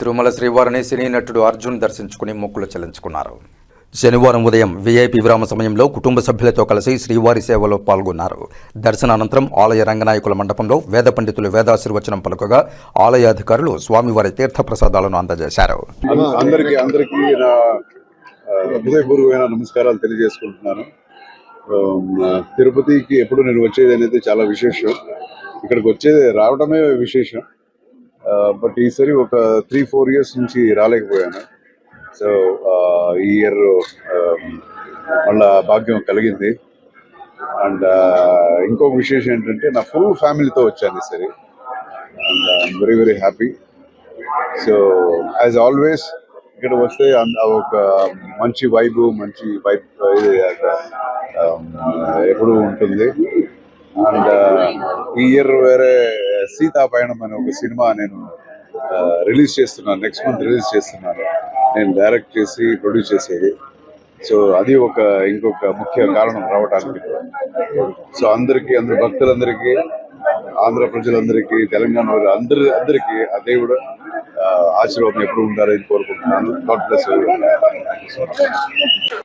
తిరుమల శ్రీవారిని సినీ నటుడు అర్జున్ దర్శించుకుని మొక్కులు చెల్లించుకున్నారు. శనివారం ఉదయం వీఐపీ విరామ సమయంలో కుటుంబ సభ్యులతో కలిసి శ్రీవారి సేవలో పాల్గొన్నారు. దర్శనానంతరం ఆలయ రంగనాయకుల మండపంలో వేద పండితులు వేదాశీర్వచనం పలుకగా ఆలయ అధికారులు స్వామివారి తీర్థ ప్రసాదాలను అందజేశారు అందరికీ అందరికీ నా ఆ, హృదయపూర్వకమైన నమస్కారాలు తెలియజేసుకుంటున్నాను. తిరుపతికి ఎప్పుడు నేను వచ్చేది అనేది చాలా విశేషం. ఇక్కడికి వచ్చేది రావడమే విశేషం. బట్ ఈసారి ఒక త్రీ ఫోర్ ఇయర్స్ నుంచి రాలేకపోయాను. సో ఈ ఇయర్ మళ్ళా భాగ్యం కలిగింది. అండ్ ఇంకొక విశేషం ఏంటంటే నా ఫుల్ ఫ్యామిలీతో వచ్చాను ఈసారి. And I'm very very happy so as always ఇక్కడ వస్తే ఒక మంచి వైబ్ మంచి వైబ్ ఎప్పుడు ఉంటుంది. అండ్ ఈ ఇయర్ వేరే సీతాపయణం అనే ఒక సినిమా నేను రిలీజ్ చేస్తున్నాను నెక్స్ట్ మంత్ రిలీజ్ చేస్తున్నాను. నేను డైరెక్ట్ చేసి ప్రొడ్యూస్ చేసేది. సో అది ఒక ఇంకొక ముఖ్య కారణం రావడానికి సో అందరికీ అందరి భక్తులందరికీ ఆంధ్ర ప్రజలందరికీ తెలంగాణ వారు అందరి అందరికీ ఆ దేవుడు ఆశీర్వాదం ఎప్పుడు ఉండాలని కోరుకుంటున్నాను. God bless